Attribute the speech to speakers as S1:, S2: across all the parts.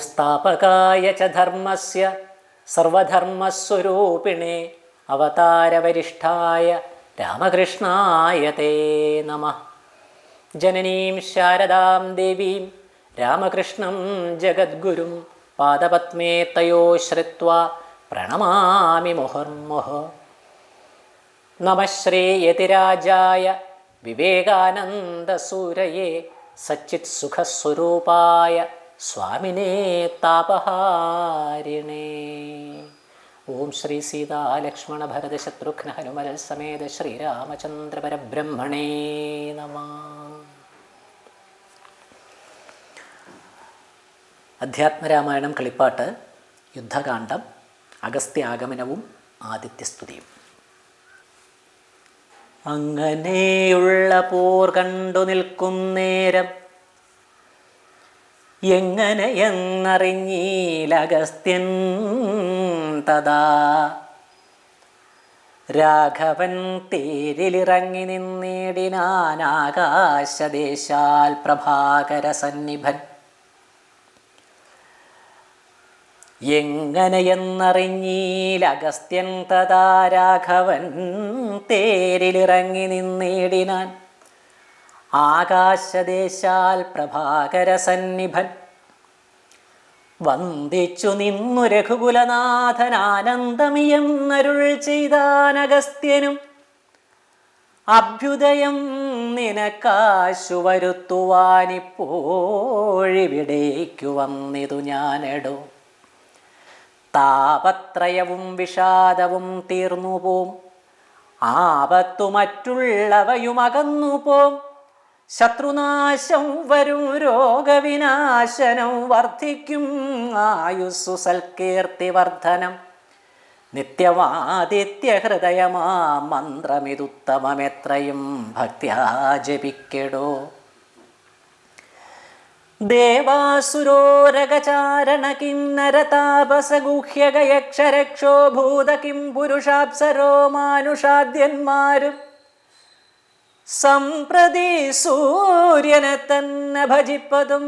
S1: സംസ്ഥാപകായ ച ധർമ്മസ്യ സർവധർമ്മസ്വരൂപിണേ അവതാരവരിഷ്ഠായ രാമകൃഷ്ണായ തേ നമ. ജനനീം ശാരദാം ദേവീം രാമകൃഷ്ണം ജഗദ്ഗുരും പാദപത്മേ തയോ ശ്രുവ പ്രണമാമി മുഹർമുഹ. നമ വിവേകാനന്ദസൂരയേ വിവേകാനന്ദസൂരയെ സച്ചിത് സുഖസ്വരൂപായ സ്വാമിനേ താപഹാരിണേ. ഓം ശ്രീ സീതാ ലക്ഷ്മണ ഭരത ശത്രുഘ്ന ഹനുമരൽ സമേത ശ്രീരാമചന്ദ്ര പരബ്രഹ്മണേ നമ. അധ്യാത്മരാമായണം കളിപ്പാട്ട് യുദ്ധകാന്ഡം അഗസ്ത്യാഗമനവും ആദിത്യസ്തുതിയും. അങ്ങനെയുള്ള പോർ കണ്ടു നിൽക്കുന്നേരം എങ്ങനെയെന്നറിഞ്ഞീലഗസ്ത്യൻ തഥാ. രാഘവൻ തേരിലിറങ്ങി നിന്നേടിനാനാകാശദേശാൽ പ്രഭാകര സന്നിഭൻ എങ്ങനെയെന്നറിഞ്ഞീലഗസ്ത്യൻ തഥാ രാഘവൻ തേരിലിറങ്ങി നിന്നിടിനാൻ. ആകാശദേശാൽ പ്രഭാകര സന്നിഭൻ വന്ദിച്ചു നിന്നു രഘുകുലനാഥൻ ആനന്ദമിയെന്നരുൾ ചെയ്താനഗസ്ത്യനും. അഭ്യുദയം നിനക്കാശു വരുത്തുവാനിപ്പോഴിവിടേക്കു വന്നിതു ഞാനെടോ. താപത്രയവും വിഷാദവും തീർന്നു പോം ആപത്തു മറ്റുള്ളവയും അകന്നു പോം ശത്രുനാശം വരും രോഗവിനാശനം വർദ്ധിക്കും ആയുസ്സു സൽകീർത്തി വർധനം. നിത്യമാദിത്യഹൃദയമാ മന്ത്രമിതുത്തമമെത്രയും ഭക്തിയാ ജപിക്കെടോ. ദേവാസുരോരകചാരണ ഭൂത കിം പുരുഷാപ്സരോ മാനുഷാദ്യന്മാരും സംപ്രതി സൂര്യനെ തന്നെ ഭജിപ്പതും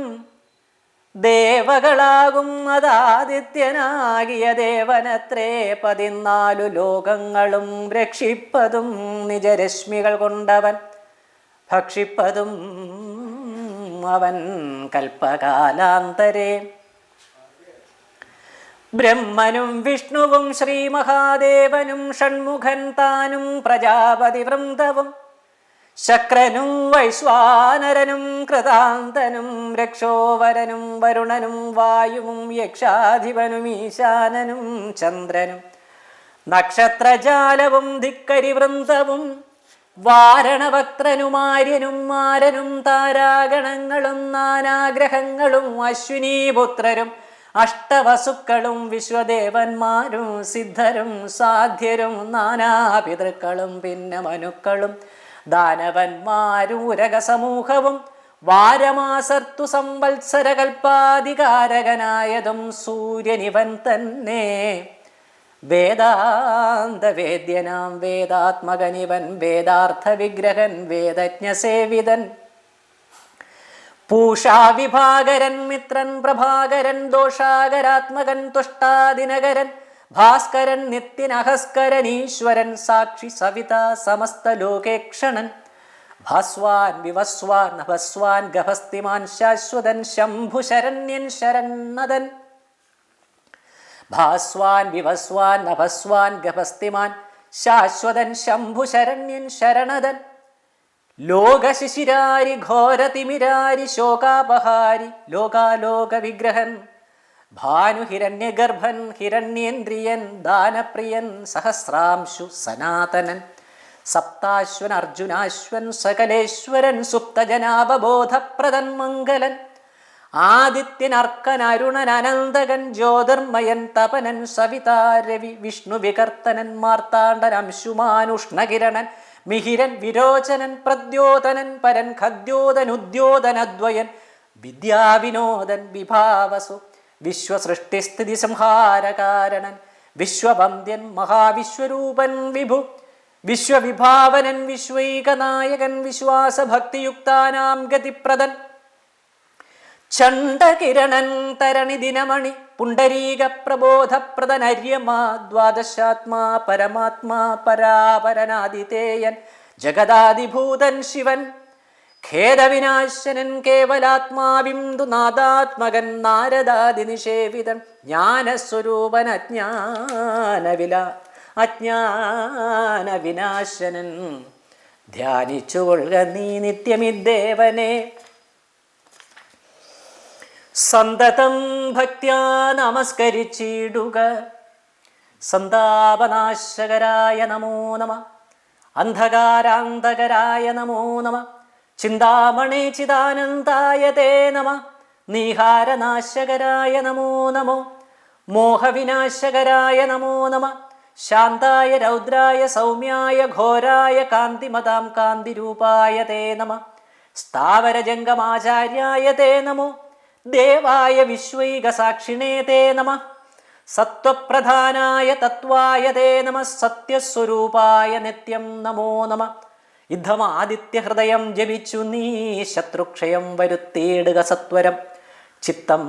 S1: ദേവകളാകും അതാദിത്യനാകിയ ദേവനത്രേ പതിനാലു ലോകങ്ങളും രക്ഷിപ്പതും നിജരശ്മികൾ കൊണ്ടവൻ ഭക്ഷിപ്പതും അവൻ കൽപ്പകാലാന്തരേ. ബ്രഹ്മനും വിഷ്ണുവും ശ്രീ മഹാദേവനും ഷൺമുഖൻ താനും പ്രജാപതി വൃന്ദവും ശക്രനും വൈശ്വാനരനും കൃതാന്തനും രക്ഷോവരനും വരുണനും വായുവും യക്ഷാധിപനും ഈശാനനും ചന്ദ്രനും. നക്ഷത്രജാലവും ധിക്കരി വൃന്ദവും ആര്യനും മാരനും താരാഗണങ്ങളും നാനാഗ്രഹങ്ങളും അശ്വിനീപുത്രരും അഷ്ടവസുക്കളും വിശ്വദേവന്മാരും സിദ്ധരും സാധ്യരും നാനാപിതൃക്കളും പിന്നെ മനുക്കളും. ദാനവന്മാരും ഉരകസമൂഹവും വാരമാസർത്തു സംവത്സരകൽപ്പാധികാരകനായതും സൂര്യനിവൻ തന്നെ. വേദാന്ത വേദ്യനാം വേദാത്മകനിവൻ വേദാർത്ഥ വിഗ്രഹൻ വേദജ്ഞസേവിതൻ. പൂഷാവിഭാകരൻ മിത്രൻ പ്രഭാകരൻ ദോഷാകരാത്മകൻ തുഷ്ടാദിനകരൻ. ഭാസ്കരൻ നിത്യനഹസ്കരൻ ഈശ്വരൻ സാക്ഷി സവിത സമസ്ത ലോകേക്ഷണൻ ഭാസ്വാൻ വിവസ്വാൻ നഭസ്വാൻ ഗഭസ്തിമാൻ ശാശ്വതൻ ശംഭുശരണ്യൻ ശരണ്ണതൻ. ഭാസ്വാൻ വിവസ്വാൻ നഭസ്വാൻ ഗഭസ്തിമാൻ ശാശ്വതൻ ശംഭുശരണ്യൻ ശരണതൻ. ലോകശിശിരാരി ഘോരതിമിരാരി ശോകാപഹാരി ലോകാലോക വിഗ്രഹൻ ഭാനുഹിരണ്യഗർഭൻ ഹിരണ്യേന്ദ്രിയൻ ദാനപ്രിയൻ സഹസ്രാംശു സനാതനൻ സപ്താശ്വൻ അർജുനാശ്വൻ സകലേശ്വരൻ സുപ്തജനാവബോധപ്രദൻ മംഗലൻ ആദിത്യൻ അർക്കൻ അരുണൻ അനന്തകൻ ജ്യോതിർമയൻ തപനൻ സവിതാരവി വിഷ്ണു വികർത്തനൻ മാർത്താണ്ഡൻ അംശുമാനുഷ്ണകിരണൻ മിഹിരൻ വിരോചനൻ പ്രദ്യോതനൻ പരൻ ഖദ്യോതൻ ഉദ്യോതനദ്വയൻ വിദ്യാവിനോദൻ വിഭാവസു വിശ്വസൃഷ്ടിസ്ഥിതി സംഹാരകാരണൻ വിശ്വബന്ധ്യൻ മഹാവിശ്വരൂപൻ വിഭു വിശ്വവിഭാവനൻ വിശ്വൈകനായകൻ വിശ്വാസഭക്തിയുക്താനാം ഗതിപ്രദൻ. ചണ്ഡകിരണൻ തരണി ദിനമണി പുണ്ടരീക പ്രബോധപ്രദനര്യമാ ദ്വാദശാത്മാ പരമാത്മാ പരാപരനാദിതേയൻ ജഗദാദിഭൂതൻ ശിവൻ. ഖേദവിനാശനൻ കേവലാത്മാവിന്ദു നാദാത്മകൻ നാരദാദി നിഷേവിതൻ ജ്ഞാനസ്വരൂപൻ അജ്ഞാനവില അജ്ഞാനവിനാശനൻ. ധ്യാനിച്ചുകൊള്ളുക നീ നിത്യമിദ്ദേവനെ സന്തതം ഭക്ത്യാ നമസ്കരിച്ചിടുക. സന്താപനാശകരായ നമോ നമ. അന്ധകാരാന്തകരായ നമോ നമ. ചിന്താമണി ചിദാനന്ദായ നമ. നീഹാരനാശകരായ നമോ നമോ. മോഹവിനാശകരായ നമോ നമ. ശാന്തായ രൗദ്രായ സൗമ്യായ ഘോരായ കാന്തിമതാം കാന്തിരൂപായ തേ നമ. സ്ഥാവരജംഗമാചാര്യായ തേ നമോ. ദേവായ വിശ്വൈകസാക്ഷിണേ തേ നമ. സത്വപ്രധാനായ തത്വായ തേ നമ. സത്യസ്വരൂപായ നിത്യം നമോ നമ. യുദ്ധമാദിത്യഹൃദയം ജപിച്ചു നീ ശത്രുക്ഷയം വരുത്തിയിടുക സത്വരം. ചിത്തം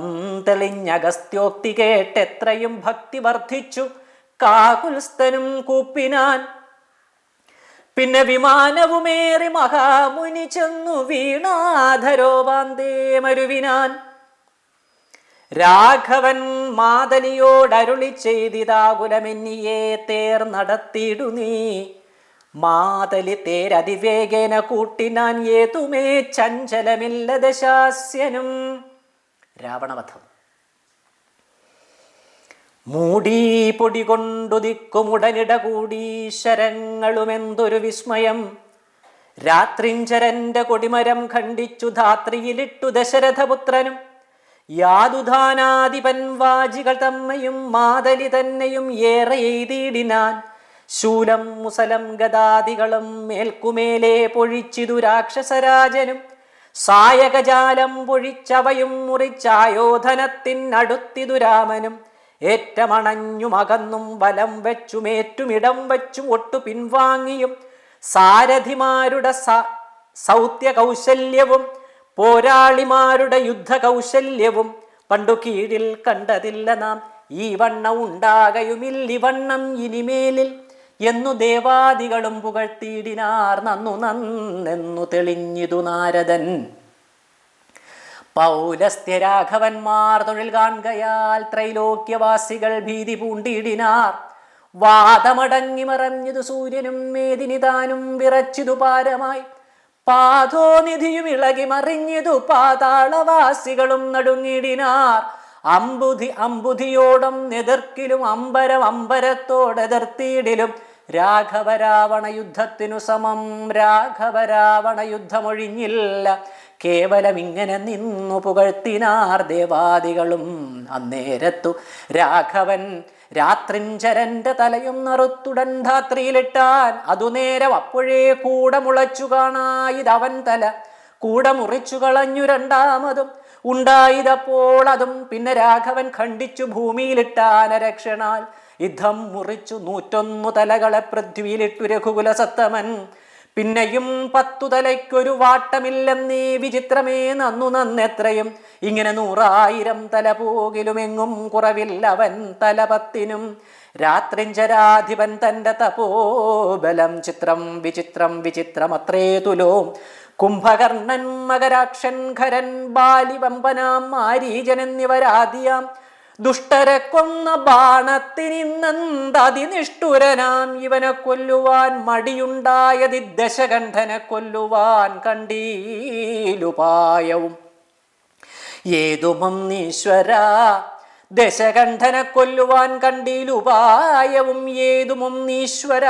S1: തെളിഞ്ഞഗസ്ത്യോക്തി കേട്ടെത്രയും ഭക്തി വർദ്ധിച്ചു കാകുൽസ്ഥനും കൂപ്പിനാൻ. പിന്നെ വിമാനവുമേറി മഹാമുനി ചെന്നു വീണാധരോപാന്തേ മരുവിനാൻ. രാഘവൻ മാതലിയോടരുളി ചെയ്തിതാകുലമെന്നിയെ തേർ നടത്തിയിടു നീ. മാതലി തേരതിവേഗേന കൂട്ടിനാൻ ഏതുമേ ചഞ്ചലമില്ല ദശാസ്യനും. രാവണവധം. മൂടീ പൊടി കൊണ്ടുദിക്കുമുടനിട കൂടി ശരങ്ങളുമെന്തൊരു വിസ്മയം. രാത്രിഞ്ചരന്റെ കൊടിമരം ഖണ്ഡിച്ചു ധാത്രിയിലിട്ടു ദശരഥപുത്രനും. യാതുധാനാധിപൻ വാജികൾ തമ്മയും മാതലി തന്നെയും ഏറെ എയ്തിയിടിനാൻ ശൂലം മുസലം ഗതാദികളും മേൽക്കുമേലെ പൊഴിച്ചു ദുരാക്ഷസരാജനും സായകജാലം പൊഴിച്ചവയും ദുരാമനും ഏറ്റമണഞ്ഞും അകന്നും വലം വെച്ചും ഏറ്റുമിടം വെച്ചും ഒട്ടു പിൻവാങ്ങിയും. സാരഥിമാരുടെ സൗത്യ കൗശല്യവും പോരാളിമാരുടെ യുദ്ധ കൗശല്യവും പണ്ടു കീഴിൽ കണ്ടതില്ല നാം. ഈ വണ്ണം ഉണ്ടാകയുമില്ലിവണ്ണം ഇനിമേലിൽ എന്നു ദേവാദികളും പുകഴ്ത്തിയിടിനാർ നന്നു നന്നെന്നു തെളിഞ്ഞിതു നാരദൻ. പൗലസ്ത്യരാഘവന്മാർ തൊഴിൽ കാണുകയാൽ ത്രൈലോക്യവാസികൾ ഭീതി പൂണ്ടിയിടിനാർ. വാദമടങ്ങി മറഞ്ഞതു സൂര്യനും മേദിനിതാനും വിറച്ചിതു പാരമായി. പാതോനിധിയും ഇളകി മറിഞ്ഞതു പാതാളവാസികളും നടുങ്ങിടിനാർ അമ്പുധി അമ്പുധിയോടും എതിർക്കിലും അമ്പരം അമ്പരത്തോടെതിർത്തിയിടിലും രാഘവരാവണ യുദ്ധത്തിനു സമം രാഘവരാവണ യുദ്ധമൊഴിഞ്ഞില്ല. കേവലം ഇങ്ങനെ നിന്നു പുകഴ്ത്തിനാർ ദേവാദികളും അന്നേരത്തു. രാഘവൻ രാത്രിഞ്ചരന്റെ തലയും നറുത്തുടൻ ധാത്രിയിലിട്ടാൻ അതുനേരം അപ്പോഴേ കൂടെ മുളച്ചു കാണായിതവൻ തല. കൂടെ മുറിച്ചു കളഞ്ഞു രണ്ടാമതും ഉണ്ടായതപ്പോൾ അതും പിന്നെ രാഘവൻ ഖണ്ഡിച്ചു ഭൂമിയിലിട്ടാന രക്ഷണാൽ. യുദ്ധം മുറിച്ചു നൂറ്റൊന്നു തലകളെ പൃഥ്വിയിലിട്ടു രഘുകുല സത്തമൻ. പിന്നെയും പത്തു തലയ്ക്കൊരു വാട്ടമില്ലെന്നീ വിചിത്രമേ നന്നു നന്നെത്രയും. ഇങ്ങനെ നൂറായിരം തല പോകിലുമെങ്ങും കുറവില്ലവൻ തല പത്തിനും രാത്രിഞ്ചരാധിപൻ തന്റെ തപോബലം ചിത്രം വിചിത്രം വിചിത്രം അത്രേ തുലോം. കുംഭകർണൻ മകരാക്ഷൻ ഖരൻ ബാലിവമ്പനാം മാരീജൻ എന്നിവരാദിയാം. ദുഷ്ടരെ കൊന്ന ബാണത്തിനിന്നന്തതിനിഷ്ഠുരനാം. ഇവനെ കൊല്ലുവാൻ മടിയുണ്ടായതി ദശകണ്ഠനെ കൊല്ലുവാൻ കണ്ടീലുപായവും. ഏതുമം നീശ്വര ദശകണ്ഠനെ കൊല്ലുവാൻ കണ്ടീലുപായവും. ഏതുമൊന്നീശ്വര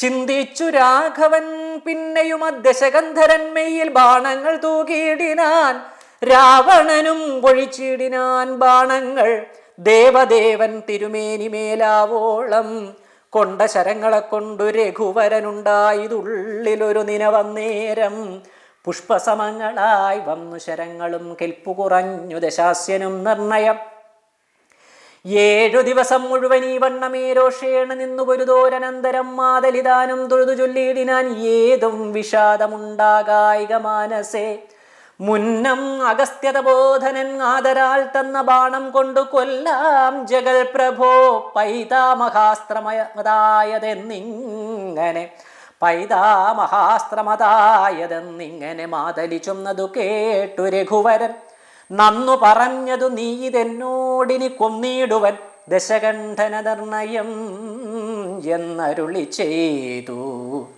S1: ചിന്തിച്ചു രാഘവൻ പിന്നെയും ദശകന്ധരന്മയിൽ ബാണങ്ങൾ തൂകിയിടിനാൻ രാവണനും പൊഴിച്ചിടിനാൻ ബാണങ്ങൾ ദേവദേവൻ തിരുമേനിമേലാവോളം കൊണ്ട ശരങ്ങളെ കൊണ്ടു രഘുവരനുണ്ടായതുള്ളിലൊരു നിനവന്നേരം പുഷ്പസമങ്ങളായി വന്നു ശരങ്ങളും കെൽപ്പു കുറഞ്ഞു ദശാസ്യനും നിർണയം. ഏഴു ദിവസം മുഴുവൻ ഈ വണ്ണമേരോഷേണ നിന്നു പൊരുതോരനന്തരം മാതലിതാനും തൊഴുതു ചൊല്ലിയിടിനാൻ ഏതും വിഷാദമുണ്ടാകായിക മാനസേ. മുന്നം അഗസ്ത്യതബോധനൻ ആദരാൽ തന്ന ബാണം കൊണ്ടു കൊല്ലാം ജഗൽ പ്രഭോ പൈതാമഹാസ്ത്രമതായതെന്നിങ്ങനെ. പൈതാമഹാസ്ത്രമതായതെന്നിങ്ങനെ മാതലി ചുമന്നതു കേട്ടു രഘുവരൻ. നന്നു പറഞ്ഞതു നീ ഇതെന്നോടിനി കൊന്നിടുവൻ ദശകണ്ഠന നിർണയം എന്നരുളി ചെയ്തു.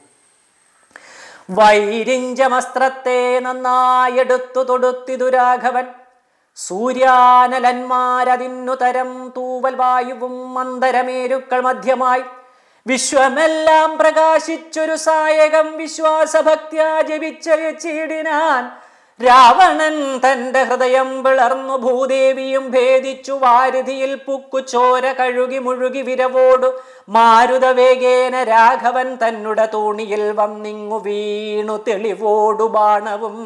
S1: വൈരിഞ്ചമസ്ത്രത്തെ നന്നായെടുത്തു തൊടുത്തിതു രാഘവൻ. സൂര്യാനലന്മാരതിന്നു തരം തൂവൽ വായുവും മന്ദരമേരുക്കൾ മധ്യമായി. വിശ്വമെല്ലാം പ്രകാശിച്ചൊരു സായകം വിശ്വാസഭക്തിയാ ജപിച്ചയച്ചിടിനാൻ രാവണൻ തന്റെ ഹൃദയം പിളർന്നു ഭൂദേവിയും ഭേദിച്ചു വാരുതിയിൽ പുക്കു ചോര കഴുകി മുഴുകി വിരവോടു മാരുതവേഗേന രാഘവൻ തന്നുട തോണിയിൽ വന്നിങ്ങു വീണു തെളിവോടു ബാണവും.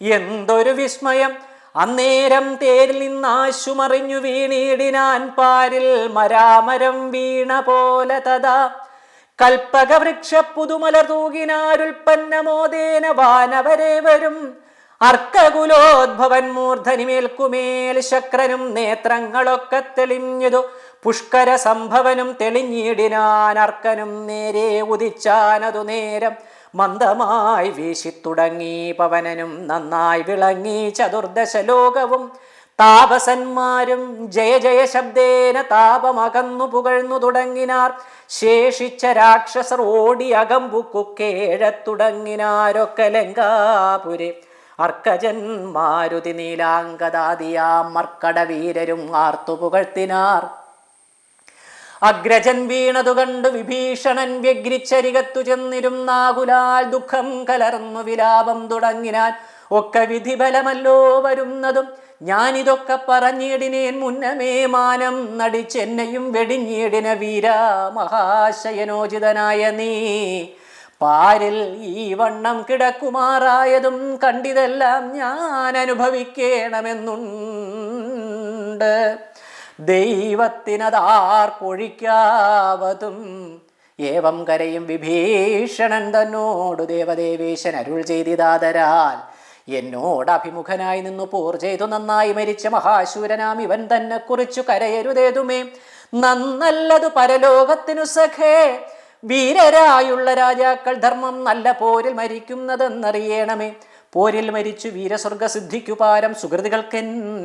S1: എന്തൊരു വിസ്മയം. അന്നേരം തേരിൽ നിന്നാശുമറിഞ്ഞു വീണിടിനാൻ പാരിൽ മരാമരം വീണ പോലെ തഥാ. കൽപ്പക വൃക്ഷ പുതുമലർ തൂകിനാരുൽപ്പന്നമോദേന വാനവരെ വരും. അർക്കകുലോദ്ഭവൻ മൂർധനിമേൽക്കുമേൽ ശക്രനും നേത്രങ്ങളൊക്കെ തെളിഞ്ഞതു. പുഷ്കര സംഭവനും തെളിഞ്ഞിടിനാൻ അർക്കനും നേരെ ഉദിച്ചാനതു നേരം. മന്ദമായി വീശിത്തുടങ്ങി പവനനും നന്നായി വിളങ്ങി ചതുർദശ ലോകവും താപസന്മാരും ജയ ജയ ശബ്ദേന താപമകന്നു പുകഴ്ന്നു തുടങ്ങിനാർ. ശേഷിച്ച രാക്ഷസർ ഓടി അകമ്പുക്കു കേഴത്തുടങ്ങിനാരൊക്കെ ലങ്കാപുരെ. അർക്കജൻ മാരുതി നീലാങ്കദാദിയാം മർക്കട വീരരും ആർത്തു പുകഴ്ത്തിനാർ. അഗ്രജൻ വീണതു കണ്ടു വിഭീഷണൻ വ്യഗ്രിച്ചരികത്തു ചെന്നിരുന്നാകുലാൽ ദുഃഖം കലർന്നു വിലാപം തുടങ്ങിനാൽ ഒക്കെ വിധിബലമല്ലോ വരുന്നതും ഞാനിതൊക്കെ പറഞ്ഞിടിനേൻ മുന്നമേ മാനം നടിച്ചെന്നെയും വെടിഞ്ഞിടിന വീര മഹാശയനോചിതനായ നീ. പാരിൽ ഈ വണ്ണം കിടക്കുമാറായതും കണ്ടിതെല്ലാം ഞാൻ അനുഭവിക്കണമെന്നുണ്ട്. ദൈവത്തിനതാർക്കൊഴിക്കാവതും ഏവം കരയും വിഭീഷണൻ തന്നോടു ദേവദേവേശൻ അരുൾ ചെയ്തിതാതരാൽ എന്നോട് അഭിമുഖനായി നിന്നു പോർ ചെയ്തു. നന്നായി മരിച്ച മഹാശൂരനാം ഇവൻ തന്നെ കുറിച്ചു കരയരുതേതുമേ. നന്നല്ലതു പരലോകത്തിനു സഖേ. വീരരായുള്ള രാജാക്കൾ ധർമ്മം നല്ല പോരിൽ മരിക്കുന്നതെന്നറിയണമേ. പോരിൽ മരിച്ചു വീരസ്വർഗസിദ്ധിക്കു പാരം സുഹൃതികൾക്ക്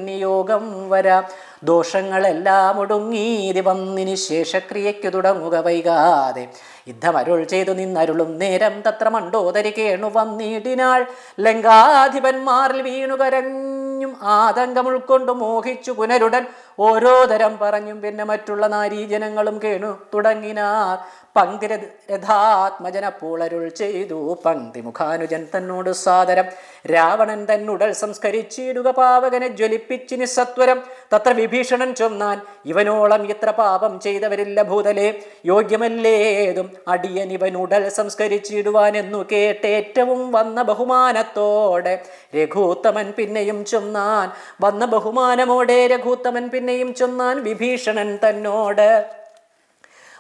S1: നിയോഗം വരാം. ദോഷങ്ങളെല്ലാം ഒടുങ്ങി ദിവന്നിനി ശേഷക്രിയയ്ക്കു തുടങ്ങുക വൈകാതെ. യുദ്ധമരുൾ ചെയ്തു നിന്നരുളും നേരം തത്ര മണ്ടോദരി കേണു വന്നിടിനാൾ. ലങ്കാധിപന്മാരിൽ വീണുകരഞ്ഞും ആതങ്കം ഉൾക്കൊണ്ടു മോഹിച്ചു പുനരുടൻ ഓരോ തരം പറഞ്ഞും പിന്നെ മറ്റുള്ള നാരീജനങ്ങളും കേണു തുടങ്ങിനാർ. പങ്കിരഥാത്മജന പൂളരുൾ ചെയ്തു. പങ്ക്തി മുഖാനുജൻ തന്നോട് സാദരം. രാവണൻ തന്നുടൽ സംസ്കരിച്ചിടുക പാവകനെ ജ്വലിപ്പിച്ചു നിസ്സത്വരം തത്ര വിഭീഷണൻ ചൊന്നാൻ ഇവനോളം ഇത്ര പാപം ചെയ്തവരില്ല ഭൂതലെ. യോഗ്യമല്ലേതും അടിയൻ ഇവനുടൽ സംസ്കരിച്ചിടുവാൻ എന്നു കേട്ട് ഏറ്റവും വന്ന ബഹുമാനത്തോടെ രഘൂത്തമൻ പിന്നെയും ചൊന്നാൻ. വന്ന ബഹുമാനമോടെ രഘൂത്തമൻ പിന്നെയും ചൊന്നാൻ വിഭീഷണൻ തന്നോട്.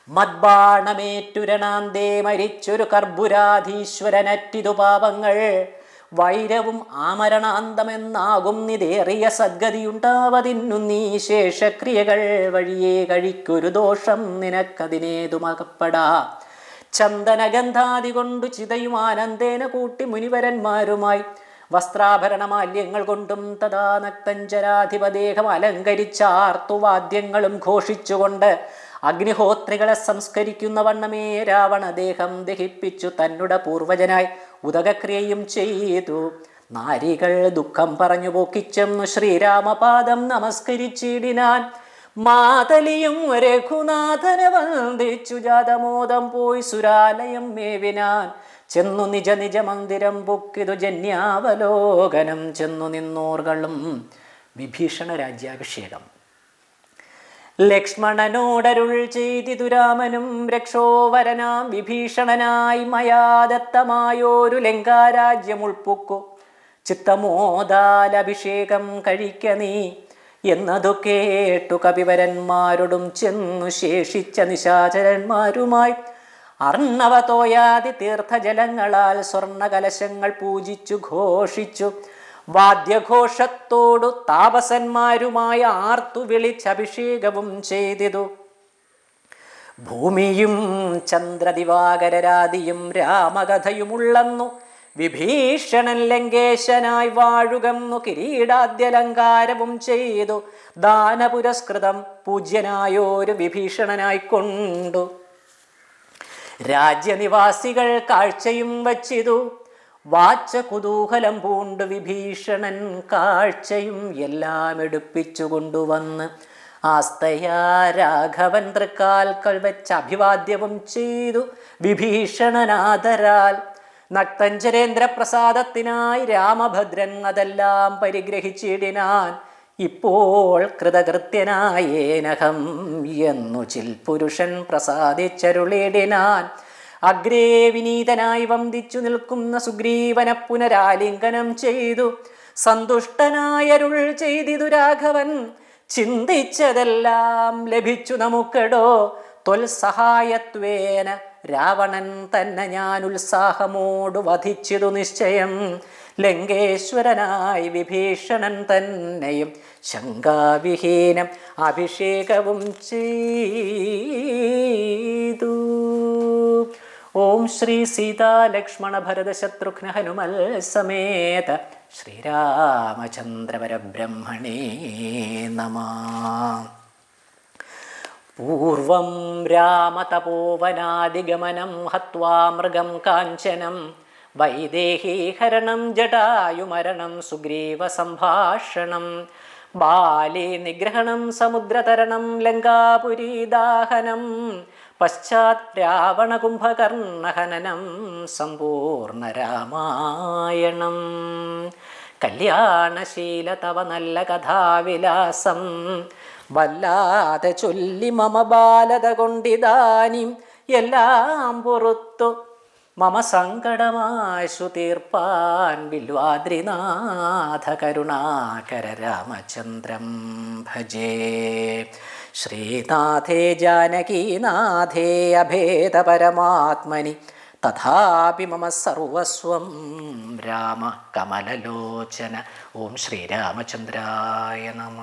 S1: മദ്ബാണമേറ്റുരണാന്തേ മരിച്ചൊരു കർബുരാധീശ്വരനറ്റിതു പാപങ്ങൾ. വൈരവും ആമരണാന്തമെന്നാകും നിതേറിയ സദ്ഗതിയുണ്ടാവതിന്നു നീ ശേഷക്രിയകൾ വഴിയേ കഴിക്കൊരു ദോഷം നിനക്കതിനേതുമകപ്പെടാ. ചന്ദനഗന്ധാതി കൊണ്ടു ചിതയും ആനന്ദേന കൂട്ടി മുനിവരന്മാരുമായി വസ്ത്രാഭരണമാല്യങ്ങൾ കൊണ്ടും തഥാ നക്തഞ്ചരാധിപദേഹം അലങ്കരിച്ചാർത്തുവാദ്യങ്ങളും ഘോഷിച്ചുകൊണ്ട് അഗ്നിഹോത്രികളെ സംസ്കരിക്കുന്ന വണ്ണമേ രാവണദേഹം ദഹിപ്പിച്ചു തന്നുടെ പൂർവജനായി ഉദകക്രിയയും ചെയ്തു. നാരികൾ ദുഃഖം പറഞ്ഞു പോക്കിച്ചെന്നു ശ്രീരാമപാദം നമസ്കരിച്ചിടിനാൻ. മാതലിയും രഘുനാഥനെ വന്ദിച്ചു ജാതമോദം പോയി സുരാലയം മേവിനാൻ. ചെന്നു നിജ നിജ മന്ദിരം പൊക്കിതു ജന്യാവലോകനം. ചെന്നു നിന്നോർകളും വിഭീഷണ രാജ്യാഭിഷേകം. ലക്ഷ്മണനോടരുൾ ചെയ്തിതു രാമനും രക്ഷോവരനാം വിഭീഷണനായി മയാദത്തമായോരു ലങ്കാരാജ്യം ഉൾപ്പൊക്കു. ചിത്തമോദാലഭിഷേകം കഴിക്ക നീ എന്നതു കേട്ടു കവിവരന്മാരോടും ചെന്നു ശേഷിച്ച നിശാചരന്മാരുമായി അർണവതോയാതി തീർത്ഥജലങ്ങളാൽ സ്വർണകലശങ്ങൾ പൂജിച്ചു ഘോഷിച്ചു. വാദ്യഘോഷത്തോടു താപസന്മാരുമായ ആർത്തു വിളിച്ചഭിഷേകവും ചെയ്തിതു. ഭൂമിയും ചന്ദ്രദിവാകരരാതിയും രാമകഥയുമുള്ളന്നു. വിഭീഷണൻ ലങ്കേശനായി വാഴുകന്നു. കിരീടാദ്യലങ്കാരവും ചെയ്തു. ദാനപുരസ്കൃതം പൂജ്യനായോരു വിഭീഷണനായി കൊണ്ടു. രാജ്യനിവാസികൾ കാഴ്ചയും വച്ചിതു. വാച്ച കുതൂഹലം പൂണ്ട് വിഭീഷണൻ കാഴ്ചയും എല്ലാം എടുപ്പിച്ചു കൊണ്ടുവന്ന്. ആസ്തയാ രാഘവൻ തൃക്കാൽക്കൽ വെച്ച് അഭിവാദ്യവും ചെയ്തു. വിഭീഷണനാദരാൽ നക്തഞ്ചരേന്ദ്രപ്രസാദത്തിനായി രാമഭദ്രൻ അതെല്ലാം പരിഗ്രഹിച്ചിടിനാൻ. ഇപ്പോൾ കൃതകൃത്യനായേനഹം എന്നു ചിൽ പുരുഷൻ പ്രസാദിച്ചരുളിടിനാൻ അഗ്രേ വിനീതനായി വന്ദിച്ചു നിൽക്കുന്ന സുഗ്രീവനെ പുനരാലിംഗനം ചെയ്തു. സന്തുഷ്ടനായരുൾ ചെയ്തിതു രാഘവൻ. ചിന്തിച്ചതെല്ലാം ലഭിച്ചു നമുക്കെടോ. ത്വൽസഹായത്വേന രാവണൻ തന്നെ ഞാൻ ഉത്സാഹമോട് വധിച്ചിതു നിശ്ചയം. ലങ്കേശ്വരനായി വിഭീഷണൻ തന്നെയും ശങ്കാവിഹീനം അഭിഷേകവും ചെയ്തു. ഓം ശ്രീ സീതാ ലക്ഷ്മണ ഭരത ശത്രുഘ്ന ഹനുമൽ സമേത ശ്രീരാമചന്ദ്രപരബ്രഹ്മണേ നമ. പൂർവം രാമതപോവനാദിഗമനം ഹത്വാ മൃഗം കാഞ്ചനം വൈദേഹീഹരണം ജടായുമരണം സുഗ്രീവസംഭാഷണം ബാലി നിഗ്രഹണം സമുദ്രതരണം ലങ്കാപുരീദാഹനം പശ്ചാത് രാവണകുംഭകർണഹനനം സമ്പൂർണ രാമായണം കല്യാണശീല തവ നല്ല കഥാവിലാസം. വല്ലാതെ ചൊല്ലി മമ ബാലത കൊണ്ടിതാനും. എല്ലാം പുറത്തു മമ സങ്കടമാശു തീർപ്പാൻ ബില്വാദ്രിനാഥ കരുണാകര രാമചന്ദ്രം ഭജേ. ശ്രീനാഥേ ജാനകീനാഥേ അഭേദപരമാത്മനി തഥാപി മമ സർവസ്വം രാമ കമലലോചന. ഓം ശ്രീരാമചന്ദ്രായ നമ.